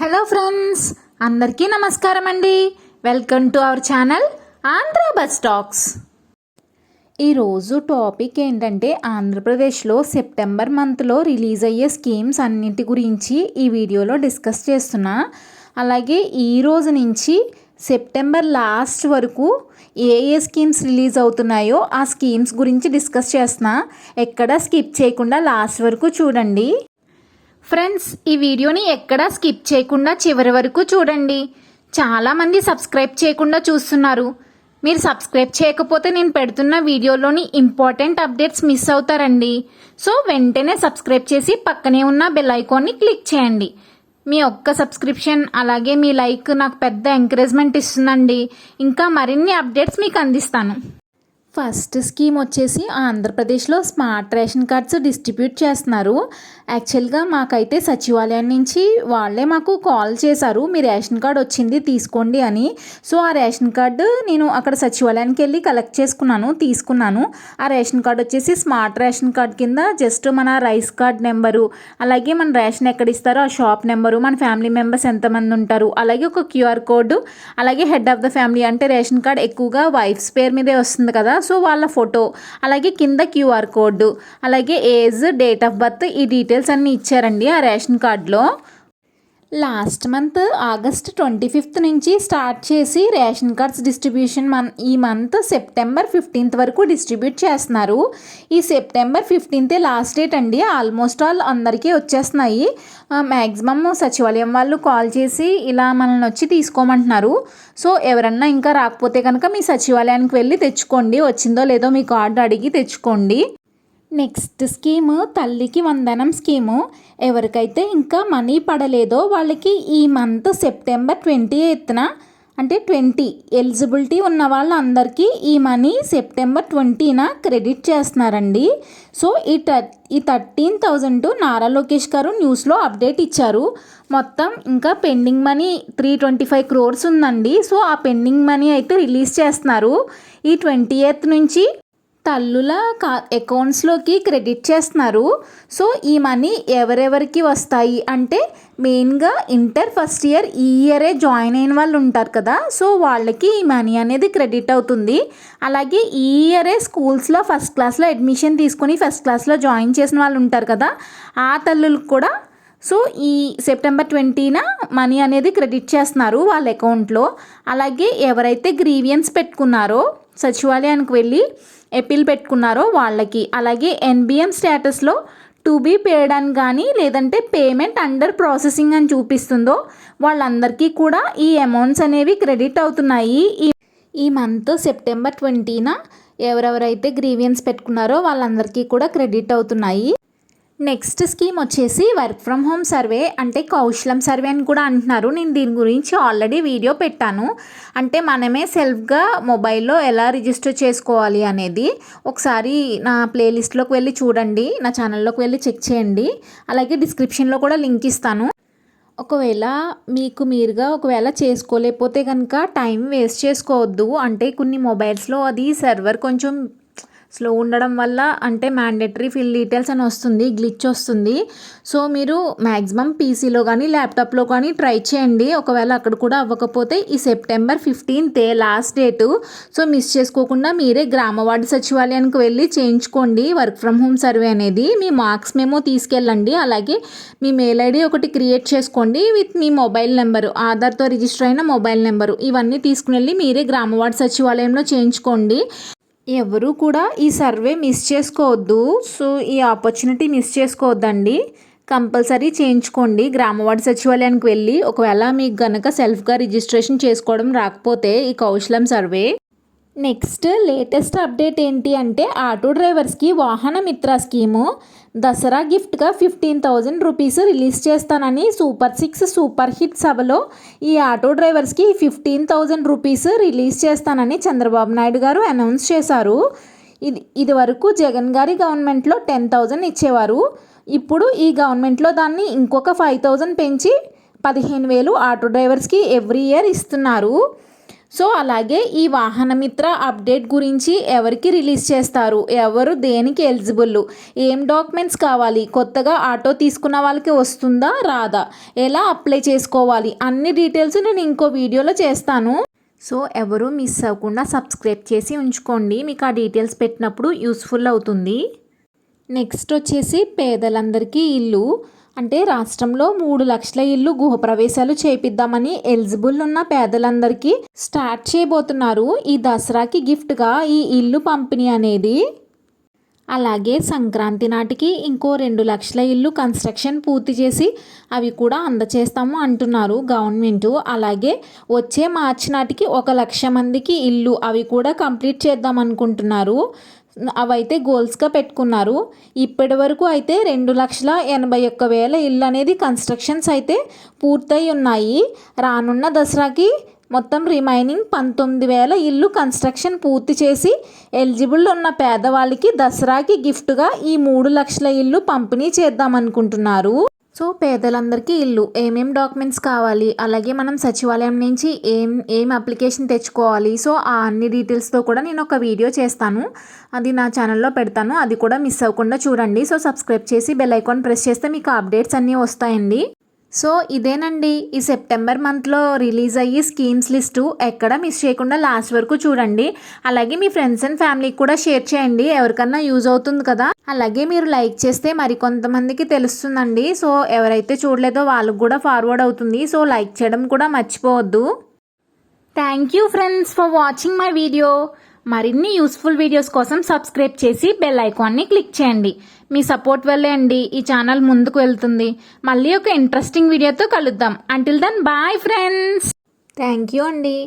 Hello friends అందరికీ నమస్కారం అండి. Welcome to our channel Andhra bus talks. ఈరోజు టాపిక్ ఏంటంటే ఆంధ్రప్రదేశ్లో సెప్టెంబర్ మంత్లో రిలీజ్ అయ్యే స్కీమ్స్ అన్నిటి గురించి ఈ వీడియోలో డిస్కస్ చేస్తున్నా. అలాగే ఈ రోజు నుంచి సెప్టెంబర్ లాస్ట్ వరకు ఏ ఏ స్కీమ్స్ రిలీజ్ అవుతున్నాయో ఆ స్కీమ్స్ గురించి డిస్కస్ చేస్తున్నా. ఎక్కడ స్కిప్ చేయకుండా లాస్ట్ వరకు చూడండి. ఫ్రెండ్స్ ఈ వీడియోని ఎక్కడా స్కిప్ చేయకుండా చివరి వరకు చూడండి. చాలామంది సబ్స్క్రైబ్ చేయకుండా చూస్తున్నారు. మీరు సబ్స్క్రైబ్ చేయకపోతే నేను పెడుతున్న వీడియోలోని ఇంపార్టెంట్ అప్డేట్స్ మిస్ అవుతారండి. సో వెంటనే సబ్స్క్రైబ్ చేసి పక్కనే ఉన్న బెల్ ఐకాన్ని క్లిక్ చేయండి. మీ ఒక్క సబ్స్క్రిప్షన్ అలాగే మీ లైక్ నాకు పెద్ద ఎంకరేజ్మెంట్ ఇస్తుందండి. ఇంకా మరిన్ని అప్డేట్స్ మీకు అందిస్తాను. ఫస్ట్ స్కీమ్ వచ్చేసి ఆంధ్రప్రదేశ్లో స్మార్ట్ రేషన్ కార్డ్స్ డిస్ట్రిబ్యూట్ చేస్తున్నారు. యాక్చువల్గా మాకైతే సచివాలయం నుంచి వాళ్ళే మాకు కాల్ చేశారు మీ రేషన్ కార్డ్ వచ్చింది తీసుకోండి అని. సో ఆ రేషన్ కార్డు నేను అక్కడ సచివాలయానికి వెళ్ళి కలెక్ట్ చేసుకున్నాను తీసుకున్నాను. ఆ రేషన్ కార్డ్ వచ్చేసి స్మార్ట్ రేషన్ కార్డ్ కింద జస్ట్ మన రైస్ కార్డ్ నెంబరు అలాగే మన రేషన్ ఎక్కడ ఇస్తారో ఆ షాప్ నెంబరు మన ఫ్యామిలీ మెంబర్స్ ఎంతమంది ఉంటారు అలాగే ఒక క్యూఆర్ కోడ్ అలాగే హెడ్ ఆఫ్ ద ఫ్యామిలీ అంటే రేషన్ కార్డ్ ఎక్కువగా వైఫ్స్ పేరు మీదే వస్తుంది కదా. సో వాళ్ళ ఫోటో అలాగే కింద క్యూఆర్ కోడ్ అలాగే ఏజ్ డేట్ ఆఫ్ బర్త్ ఈ డీటెయిల్స్ అన్నీ ఇచ్చారండి ఆ రేషన్ కార్డులో. Last month August twenty fifth నుంచి స్టార్ట్ చేసి రేషన్ కార్డ్స్ డిస్ట్రిబ్యూషన్ మన్ ఈ మంత్ సెప్టెంబర్ ఫిఫ్టీన్త్ వరకు డిస్ట్రిబ్యూట్ చేస్తున్నారు. ఈ సెప్టెంబర్ ఫిఫ్టీన్తే లాస్ట్ డేట్ అండి. ఆల్మోస్ట్ ఆల్ అందరికీ వచ్చేస్తున్నాయి. మ్యాక్సిమమ్ సచివాలయం వాళ్ళు కాల్ చేసి ఇలా మనల్ని వచ్చి తీసుకోమంటున్నారు. సో ఎవరన్నా ఇంకా రాకపోతే కనుక మీ సచివాలయానికి వెళ్ళి తెచ్చుకోండి. వచ్చిందో లేదో మీ కార్డు అడిగి తెచ్చుకోండి. నెక్స్ట్ స్కీము తల్లికి వందనం స్కీము. ఎవరికైతే ఇంకా మనీ పడలేదో వాళ్ళకి ఈ మంత్ సెప్టెంబర్ ట్వంటీ ఎయిత్న అంటే ట్వంటీ ఎలిజిబిలిటీ ఉన్న వాళ్ళందరికీ ఈ మనీ సెప్టెంబర్ ట్వంటీన క్రెడిట్ చేస్తున్నారండి. సో ఈ ట ఈ థర్టీన్ థౌజండ్ నారా లోకేష్ గారు న్యూస్లో అప్డేట్ ఇచ్చారు. మొత్తం ఇంకా pending money three twenty five crores ఉందండి. సో ఆ పెండింగ్ మనీ అయితే రిలీజ్ చేస్తున్నారు. ఈ ట్వంటీ ఎయిత్ నుంచి తల్లుల కా అకౌంట్స్లోకి క్రెడిట్ చేస్తున్నారు. సో ఈ మనీ ఎవరెవరికి వస్తాయి? అంటే మెయిన్గా ఇంటర్ ఫస్ట్ ఇయర్ ఈ ఇయరే జాయిన్ అయిన వాళ్ళు ఉంటారు కదా. సో వాళ్ళకి ఈ మనీ అనేది క్రెడిట్ అవుతుంది. అలాగే ఈ ఇయరే స్కూల్స్లో ఫస్ట్ క్లాస్లో అడ్మిషన్ తీసుకొని ఫస్ట్ క్లాస్లో జాయిన్ చేసిన వాళ్ళు ఉంటారు కదా. ఆ తల్లులకు కూడా. సో ఈ సెప్టెంబర్ ట్వంటీన మనీ అనేది క్రెడిట్ చేస్తున్నారు వాళ్ళ అకౌంట్లో. అలాగే ఎవరైతే గ్రీవియన్స్ పెట్టుకున్నారో సచివాలయానికి వెళ్ళి ఎపిల్ పెట్టుకున్నారో వాళ్ళకి. అలాగే ఎన్బిఎం స్టేటస్లో టు బీ పేడ్ అని కానీ లేదంటే పేమెంట్ అండర్ ప్రాసెసింగ్ అని చూపిస్తుందో వాళ్ళందరికీ కూడా ఈ అమౌంట్స్ అనేవి క్రెడిట్ అవుతున్నాయి. ఈ ఈ మంత్ సెప్టెంబర్ ట్వంటీన ఎవరెవరైతే గ్రీవియన్స్ పెట్టుకున్నారో వాళ్ళందరికీ కూడా క్రెడిట్ అవుతున్నాయి. నెక్స్ట్ స్కీమ్ వచ్చేసి వర్క్ ఫ్రమ్ హోమ్ సర్వే అంటే కౌశలం సర్వే అని కూడా అంటున్నారు. నేను దీని గురించి ఆల్రెడీ వీడియో పెట్టాను. అంటే మనమే సెల్ఫ్గా మొబైల్లో ఎలా రిజిస్టర్ చేసుకోవాలి అనేది ఒకసారి నా ప్లేలిస్ట్లోకి వెళ్ళి చూడండి. నా ఛానల్లోకి వెళ్ళి చెక్ చేయండి. అలాగే డిస్క్రిప్షన్లో కూడా లింక్ ఇస్తాను. ఒకవేళ మీకు మీరుగా ఒకవేళ చేసుకోలేకపోతే కనుక టైం వేస్ట్ చేసుకోవద్దు. అంటే కొన్ని మొబైల్స్లో అది సర్వర్ కొంచెం స్లో ఉండడం వల్ల అంటే మ్యాండేటరీ ఫిల్ డీటెయిల్స్ అని వస్తుంది గ్లిచ్ వస్తుంది. సో మీరు మ్యాక్సిమం పీసీలో కానీ ల్యాప్టాప్లో కానీ ట్రై చేయండి. ఒకవేళ అక్కడ కూడా అవ్వకపోతే ఈ సెప్టెంబర్ ఫిఫ్టీన్తే లాస్ట్ డేటు సో మిస్ చేసుకోకుండా మీరే గ్రామ వార్డు సచివాలయానికి వెళ్ళి చేయించుకోండి. వర్క్ ఫ్రమ్ హోమ్ సర్వే అనేది మీ మార్క్స్ మేము తీసుకెళ్ళండి. అలాగే మీ మెయిల్ ఐడి ఒకటి క్రియేట్ చేసుకోండి విత్ మీ మొబైల్ నెంబరు ఆధార్తో రిజిస్టర్ అయిన మొబైల్ నెంబరు ఇవన్నీ తీసుకుని వెళ్ళి మీరే గ్రామ వార్డు సచివాలయంలో చేయించుకోండి. ఎవరు కూడా ఈ సర్వే మిస్ చేసుకోవద్దు. సో ఈ ఆపర్చునిటీ మిస్ చేసుకోవద్దండి. కంపల్సరీ చేయించుకోండి. గ్రామవార్డు సచివాలయానికి వెళ్ళి ఒకవేళ మీకు గనక సెల్ఫ్గా రిజిస్ట్రేషన్ చేసుకోవడం రాకపోతే ఈ కౌశలం సర్వే. నెక్స్ట్ లేటెస్ట్ అప్డేట్ ఏంటి అంటే ఆటో డ్రైవర్స్కి వాహన మిత్ర స్కీము. దసరా గిఫ్ట్గా ఫిఫ్టీన్ థౌజండ్ రూపీస్ రిలీజ్ చేస్తానని సూపర్ సిక్స్ సూపర్ హిట్ సభలో ఈ ఆటో డ్రైవర్స్కి ఫిఫ్టీన్ థౌజండ్ రూపీస్ రిలీజ్ చేస్తానని చంద్రబాబు నాయుడు గారు అనౌన్స్ చేశారు. ఇది ఇది వరకు జగన్ గారి గవర్నమెంట్లో టెన్ థౌజండ్ ఇచ్చేవారు. ఇప్పుడు ఈ గవర్నమెంట్లో దాన్ని ఇంకొక ఫైవ్ థౌజండ్ పెంచి పదిహేను వేలు ఆటో డ్రైవర్స్కి ఎవ్రీ ఇయర్ ఇస్తున్నారు. సో అలాగే ఈ వాహనమిత్ర అప్డేట్ గురించి ఎవరికి రిలీజ్ చేస్తారు? ఎవరు దేనికి ఎలిజిబుల్ ఏం డాక్యుమెంట్స్ కావాలి? కొత్తగా ఆటో తీసుకున్న వాళ్ళకి వస్తుందా? రాదా? ఎలా అప్లై చేసుకోవాలి? అన్ని డీటెయిల్స్ నేను ఇంకో వీడియోలో చేస్తాను. సో ఎవరు మిస్ అవ్వకుండా సబ్స్క్రైబ్ చేసి ఉంచుకోండి. మీకు ఆ డీటెయిల్స్ పెట్టినప్పుడు యూస్ఫుల్ అవుతుంది. నెక్స్ట్ వచ్చేసి పేదలందరికీ ఇల్లు. అంటే రాష్ట్రంలో మూడు లక్షల ఇల్లు గృహప్రవేశాలు చేపిద్దామని ఎలిజిబుల్ ఉన్న పేదలందరికీ స్టార్ట్ చేయబోతున్నారు ఈ దసరాకి గిఫ్ట్గా ఈ ఇల్లు పంపిణీ అనేది. అలాగే సంక్రాంతి నాటికి ఇంకో రెండు లక్షల ఇల్లు కన్స్ట్రక్షన్ పూర్తి చేసి అవి కూడా అందచేస్తాము అంటున్నారు గవర్నమెంట్. అలాగే వచ్చే మార్చి నాటికి ఒక లక్ష మందికి ఇల్లు అవి కూడా కంప్లీట్ చేద్దాం అనుకుంటున్నారు అవైతే గోల్స్గా పెట్టుకున్నారు. ఇప్పటి వరకు అయితే రెండు లక్షల ఎనభై ఒక్క వేల ఇల్లు అనేది కన్స్ట్రక్షన్స్ అయితే పూర్తయి ఉన్నాయి. రానున్న దసరాకి మొత్తం రిమైనింగ్ పంతొమ్మిది వేల ఇల్లు కన్స్ట్రక్షన్ పూర్తి చేసి ఎలిజిబుల్ ఉన్న పేదవాళ్ళకి దసరాకి గిఫ్ట్గా ఈ మూడు లక్షల ఇల్లు పంపిణీ చేద్దామనుకుంటున్నారు. సో పేదలందరికీ ఇల్లు ఏమేం డాక్యుమెంట్స్ కావాలి అలాగే మనం సచివాలయం నుంచి ఏం ఏం అప్లికేషన్ తెచ్చుకోవాలి సో ఆ అన్ని డీటెయిల్స్తో కూడా నేను ఒక వీడియో చేస్తాను. అది నా ఛానల్లో పెడతాను అది కూడా మిస్ అవ్వకుండా చూడండి. సో సబ్స్క్రైబ్ చేసి బెల్ ఐకాన్ ప్రెస్ చేస్తే మీకు అప్డేట్స్ అన్నీ వస్తాయండి. సో ఇదేనండి. ఈ సెప్టెంబర్ మంత్లో రిలీజ్ అయ్యి స్కీమ్స్ లిస్టు ఎక్కడ మిస్ చేయకుండా లాస్ట్ వరకు చూడండి. అలాగే మీ ఫ్రెండ్స్ అండ్ ఫ్యామిలీకి కూడా షేర్ చేయండి. ఎవరికన్నా యూజ్ అవుతుంది కదా. అలాగే మీరు లైక్ చేస్తే మరి కొంతమందికి తెలుస్తుందండి. సో ఎవరైతే చూడలేదో వాళ్ళకు కూడా ఫార్వర్డ్ అవుతుంది. సో లైక్ చేయడం కూడా మర్చిపోవద్దు. Thank you friends for watching my video మరిన్ని యూస్ఫుల్ వీడియోస్ కోసం సబ్స్క్రైబ్ చేసి బెల్ ఐకాన్ని క్లిక్ చేయండి. మీ సపోర్ట్ వల్లే అండి ఈ ఛానల్ ముందుకు వెళ్తుంది. మళ్ళీ ఒక ఇంట్రెస్టింగ్ వీడియోతో కలుద్దాం. Until then bye friends thank you అండి.